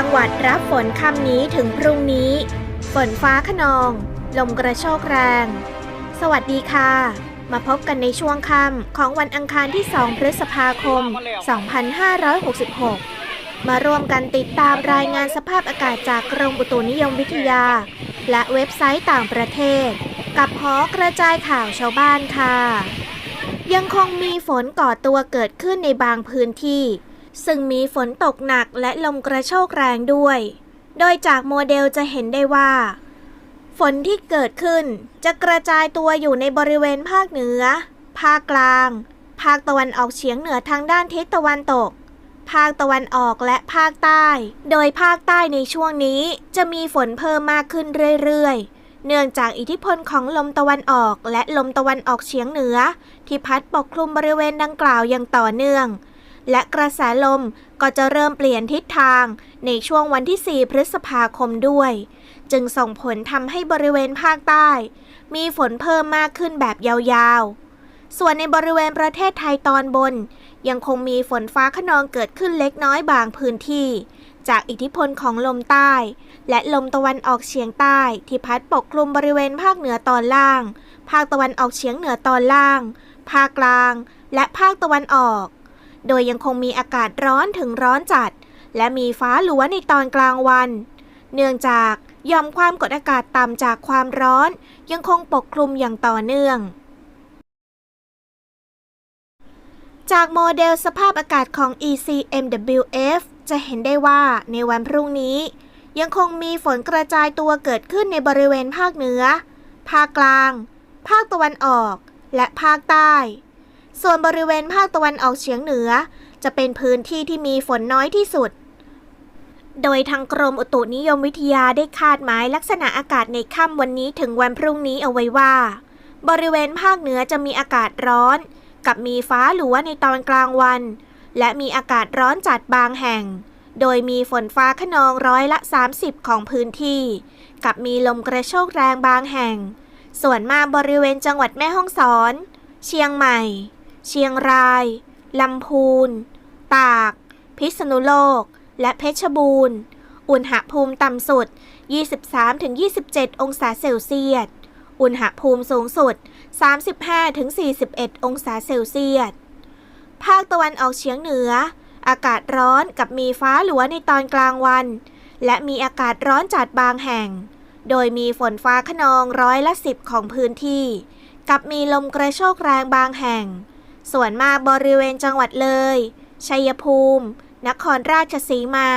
ังหวัดรับฝนค่ำนี้ถึงพรุ่งนี้ ฝนฟ้าขนอง ลมกระโชกแรง สวัสดีค่ะ มาพบกันในช่วงค่ำของวันอังคารที่ 2 พฤษภาคม 2566 มาร่วมกันติดตามรายงานสภาพอากาศจากกรมอุตุนิยมวิทยา และเว็บไซต์ต่างประเทศ กับหอกระจายข่าวชาวบ้านค่ะ ยังคงมีฝนก่อตัวเกิดขึ้นในบางพื้นที่ ซึ่งมีฝนตกหนักและลมกระโชกแรงด้วย โดยจากโมเดลจะเห็นได้ว่า ฝนที่เกิดขึ้นจะกระจายตัวอยู่ในบริเวณภาคเหนือ ภาคกลาง ภาคตะวันออกเฉียงเหนือทางด้านทิศตะวันตก ภาคตะวันออกและภาคใต้ โดยภาคใต้ในช่วงนี้จะมีฝนเพิ่มมากขึ้นเรื่อยๆเนื่องจากอิทธิพลของลมตะวันออกและลมตะวันออกเฉียงเหนือ ที่พัดปกคลุมบริเวณดังกล่าวอย่างต่อเนื่อง และกระแสลมก็จะเริ่มเปลี่ยนทิศทางในช่วงวันที่ 4 พฤษภาคมด้วย จึงส่งผลทำให้บริเวณภาคใต้ มีฝนเพิ่มมากขึ้นแบบยาวๆ ส่วนในบริเวณประเทศไทยตอนบน ยังคงมีฝนฟ้าขนองเกิดขึ้นเล็กน้อยบางพื้นที่ จากอิทธิพลของลมใต้ และลมตะวันออกเฉียงใต้ที่พัดปกคลุมบริเวณภาคเหนือตอนล่าง ภาคตะวันออกเฉียงเหนือตอนล่าง ภาคกลาง และภาคตะวันออก โดยยังคงมีอากาศร้อนถึงร้อนจัด และมีฟ้าหลัวในตอนกลางวัน เนื่องจากย่อมความกดอากาศต่ำจากความร้อน ยังคงปกคลุมอย่างต่อเนื่อง จากโมเดลสภาพอากาศของ ECMWF จะเห็นได้ว่าในวันพรุ่งนี้ ยังคงมีฝนกระจายตัวเกิดขึ้นในบริเวณภาคเหนือ ภาคกลาง ภาคตะวันออก และภาคใต้ ส่วนบริเวณภาคตะวันออกเฉียงเหนือ จะเป็นพื้นที่ที่มีฝนน้อยที่สุด โดยทางกรมอุตุนิยมวิทยาได้คาดหมายลักษณะอากาศในค่ำวันนี้ถึงวันพรุ่งนี้เอาไว้ว่า บริเวณภาคเหนือจะมีอากาศร้อน กับมีฟ้าหลัวในตอนกลางวัน และมีอากาศร้อนจัดบางแห่ง โดยมีฝนฟ้าขนองร้อยละ 30 ของพื้นที่ กับมีลมกระโชกแรงบางแห่ง ส่วนมากบริเวณจังหวัดแม่ฮ่องสอนเชียงใหม่ เชียงราย ลำพูน ตาก พิษณุโลก และเพชรบูรณ์ อุณหภูมิต่ำสุด 23-27 องศาเซลเซียส อุณหภูมิสูงสุด 35-41 องศาเซลเซียส ภาคตะวันออกเฉียงเหนือ อากาศร้อนกับมีฟ้าหลัวในตอนกลางวัน และมีอากาศร้อนจัดบางแห่ง โดยมีฝนฟ้าขนองร้อยละสิบของพื้นที่ กับมีลมกระโชกแรงบางแห่ง ส่วนมากบริเวณจังหวัดเลย ชัยภูมิ นครราชสีมา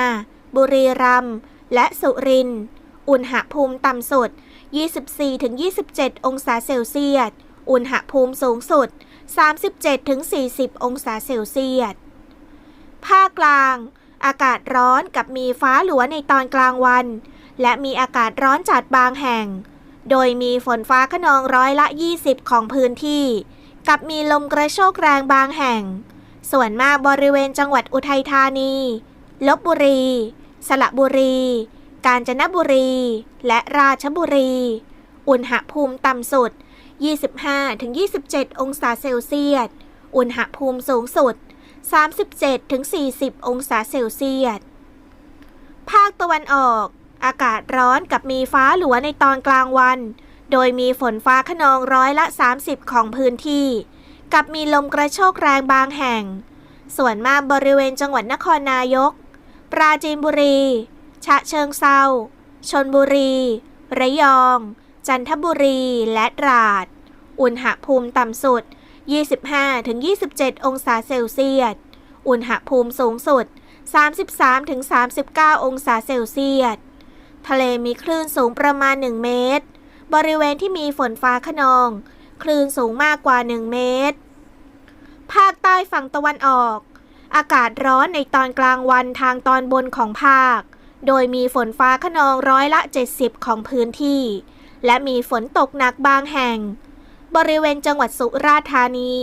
บุรีรัมย์ และสุรินทร์ อุณหภูมิต่ำสุด 24-27 องศาเซลเซียส อุณหภูมิสูงสุด 37-40 องศาเซลเซียส ภาคกลาง อากาศร้อนกับมีฟ้าหลัวในตอนกลางวัน และมีอากาศร้อนจัดบางแห่ง โดยมีฝนฟ้าขนองร้อยละ 20 ของพื้นที่ กับมีลมกระโชกแรงบางแห่ง ส่วนมากบริเวณจังหวัดอุทัยธานี ลบบุรี สระบุรี กาญจนบุรี และราชบุรี อุณหภูมิต่ำสุด 25-27 องศาเซลเซียส อุณหภูมิสูงสุด 37-40 องศาเซลเซียส ภาคตะวันออก อากาศร้อนกับมีฟ้าหลัวในตอนกลางวัน โดยมีฝนฟ้าขนองร้อยละ 30 ของพื้นที่ กับมีลมกระโชกแรงบางแห่ง ส่วนมากบริเวณจังหวัดนครนายก ปราจีนบุรี ฉะเชิงเซาชนบุรี ระยอง จันทบุรี และตราด อุณหภูมิต่ำสุด 25-27 องศาเซลเซียส อุณหภูมิสูงสุด 33-39 องศาเซลเซียส ทะเลมีคลื่นสูงประมาณ 1 เมตร บริเวณที่มีฝนฟ้าขนอง คลื่นสูงมากกว่า 1 เมตร ภาคใต้ฝั่งตะวันออก อากาศร้อนในตอนกลางวันทางตอนบนของภาค โดยมีฝนฟ้าขนองร้อยละ 70 ของพื้นที่ และมีฝนตกหนักบางแห่ง บริเวณจังหวัดสุราษฎร์ธานี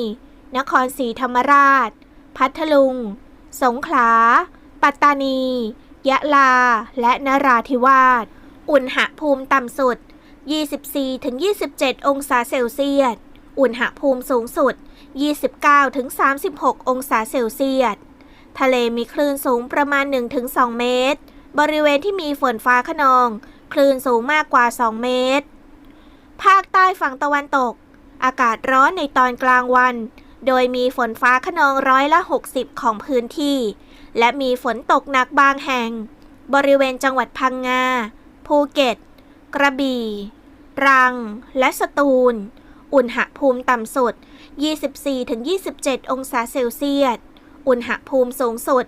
นครศรีธรรมราช พัทลุง สงขลา ปัตตานี ยะลา และนราธิวาส อุณหภูมิต่ำสุด 24-27 องศาเซลเซียส อุณหภูมิสูงสุด 29-36 องศาเซลเซียส ทะเลมีคลื่นสูงประมาณ 1-2 เมตร บริเวณที่มีฝนฟ้าขนอง คลื่นสูงมากกว่า 2 เมตร ภาคใต้ฝั่งตะวันตก อากาศร้อนในตอนกลางวัน โดยมีฝนฟ้าขนองร้อยละ 60 ของพื้นที่ และมีฝนตกหนักบางแห่ง บริเวณจังหวัดพังงา ภูเก็ต กระบี่รัง และสตูล อุณหภูมิต่ำสุด 24-27 องศาเซลเซียส อุณหภูมิสูงสุด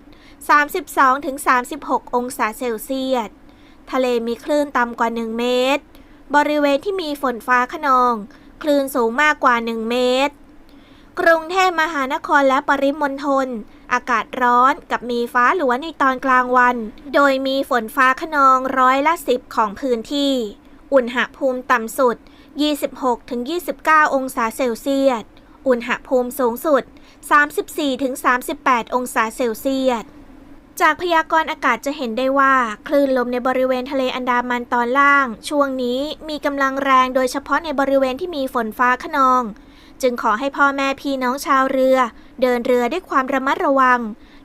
32-36 องศาเซลเซียส ทะเลมีคลื่นต่ำกว่า 1 เมตร บริเวณที่มีฝนฟ้าขนอง คลื่นสูงมากกว่า 1 เมตร กรุงเทพมหานครและปริมณฑล อากาศร้อนกับมีฟ้าหลัวในตอนกลางวัน โดยมีฝนฟ้าขนองร้อยละ10ของพื้นที่ อุณหภูมิต่ำสุด 26-29 องศาเซลเซียส อุณหภูมิสูงสุด 34-38 องศาเซลเซียสจากพยากรณ์อากาศจะเห็นได้ว่า คลื่นลมในบริเวณทะเลอันดามันตอนล่าง ช่วงนี้มีกำลังแรงโดยเฉพาะในบริเวณที่มีฝนฟ้าขนอง จึงขอให้พ่อแม่พี่น้องชาวเรือ เดินเรือด้วยความระมัดระวัง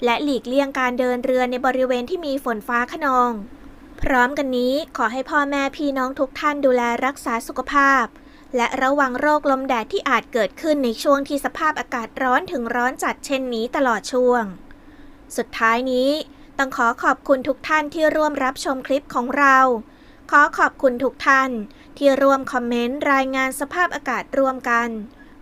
และหลีกเลี่ยงการเดินเรือในบริเวณที่มีฝนฟ้าขนอง พร้อมกันนี้ขอให้พ่อแม่พี่น้องทุกท่านดูแลรักษาสุขภาพ และระวังโรคลมแดดที่อาจเกิดขึ้นในช่วงที่สภาพอากาศร้อนถึงร้อนจัดเช่นนี้ตลอดช่วง สุดท้ายนี้ต้องขอขอบคุณทุกท่านที่ร่วมรับชมคลิปของเรา ขอขอบคุณทุกท่านที่ร่วมคอมเมนต์รายงานสภาพอากาศร่วมกัน